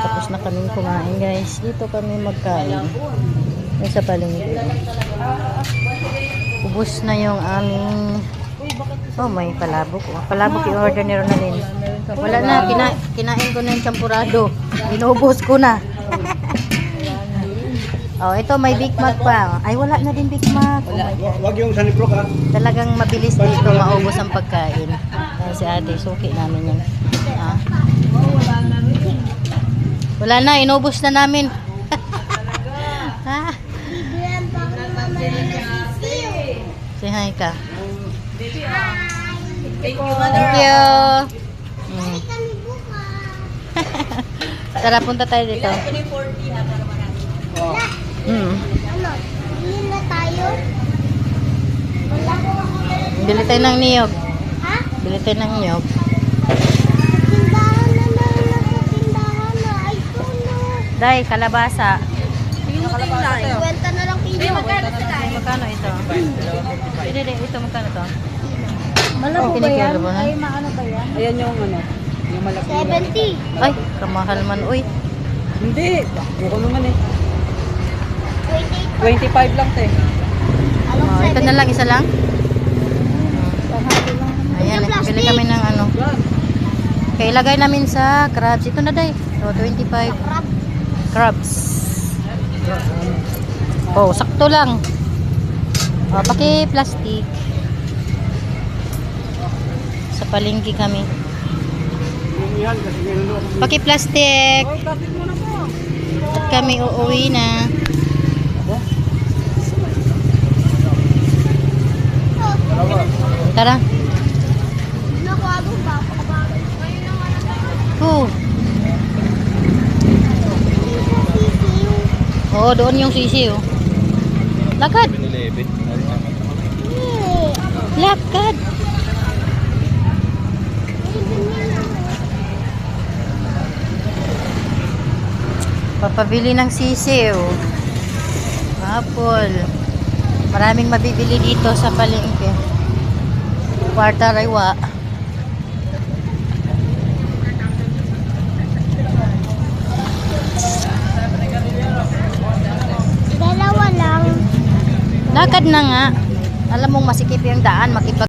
Tapos na kaming kumain guys. Dito kami magkain. Yung sa palengke. Ubus na yung aming... Oh, may palabok. Oh. Palabok i-order ni Ronalyn. Wala na. Kina kinain ko na yung champurado. Inubos ko na. oh, ito may Big Mac pa. Ay, wala na din Big Mac. Oh. Wag yung saniprok ha. Talagang mabilis dito maubos ang pagkain. Ayan si ate, suki namin yan. Ah. Wala na, inubos na namin. ah, say hi ka. Thank you. Mm. Tara, punta tayo dito. Oh. Mm. Bili tayo ng niyog. Ha? Bili tayo ng niyog. Day, kalabasa. Kwenta na lang kilo. Magkano ito? Hindi, hindi. Ito, magkano to? Malabo ba yan? Ay, maano ba yan? Ayan yung ano, yung malaki. 70. Ay, kamahal man. Uy, Hindi, ako naman eh. 28. 25 lang te. Alam oh, ito na lang, isa lang. Ayan, bili kami ng ano. Kaya ilagay namin sa crabs. Ito na, day. So, 25 Crab. Crabs. Oh, sakto lang. Oh, paki-plastic. Sa palengke kami. Oh, plastic. At kami uuwi na. Tara. Naku, ano ba? Pakabagay. Tayo. Oh. Oo, doon yung sisi oh. Lakad. Lakad. Papabili ng sisiw. Apple. Maraming mabibili dito sa palengke. Kwarta raywa. Dalawa lang. Lakad na nga. Alam mong masikip yung daan, makipag